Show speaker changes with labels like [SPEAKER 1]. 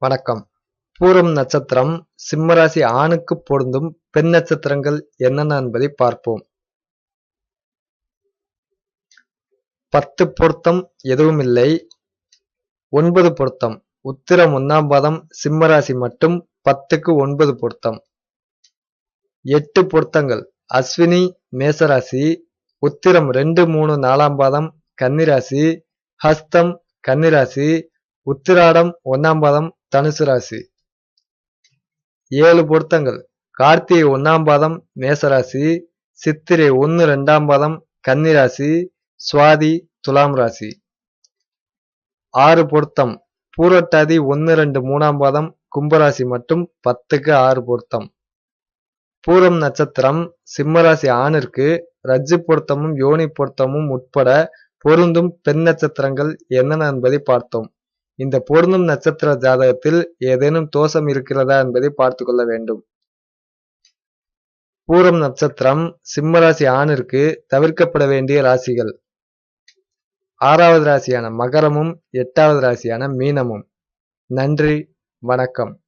[SPEAKER 1] வணக்கம். பூரம் நட்சத்திரம் சிம்மராசி ஆணுக்கு பொருந்தும் பெண் நட்சத்திரங்கள் என்னென்ன என்பதை பார்ப்போம். பத்து பொருத்தம் எதுவும் இல்லை. ஒன்பது பொருத்தம். உத்திரம் ஒன்னாம் பாதம் சிம்மராசி மட்டும் பத்துக்கு ஒன்பது பொருத்தம். எட்டு பொருத்தங்கள். அஸ்வினி மேசராசி. உத்திரம் ரெண்டு மூணு நாலாம் பாதம் கன்னிராசி. ஹஸ்தம் கன்னிராசி. உத்திராடம் ஒன்னாம் பாதம் தனுசு ராசி. ஏழு பொருத்தங்கள். கார்த்திகை ஒன்னாம் பாதம் மேசராசி சித்திரை ஒன்னு ரெண்டாம் பாதம் கன்னிராசி சுவாதி துலாம் ராசி. ஆறு பொருத்தம். பூரட்டாதி ஒன்னு ரெண்டு மூணாம் பாதம் கும்பராசி மட்டும் பத்துக்கு ஆறு பொருத்தம். பூரம் நட்சத்திரம் சிம்மராசி ஆணிற்கு ரஜ்ஜு பொருத்தமும் யோனி பொருத்தமும் உட்பட பொருந்தும் பெண் நட்சத்திரங்கள் என்னென்ன என்பதை பார்த்தோம். இந்த பொருந்தும் நட்சத்திர ஜாதகத்தில் ஏதேனும் தோஷம் இருக்கிறதா என்பதை பார்த்து கொள்ள வேண்டும். பூரம் நட்சத்திரம் சிம்மராசி ஆணிற்கு தவிர்க்கப்பட வேண்டிய ராசிகள். ஆறாவது ராசியான மகரமும் எட்டாவது ராசியான மீனமும். நன்றி வணக்கம்.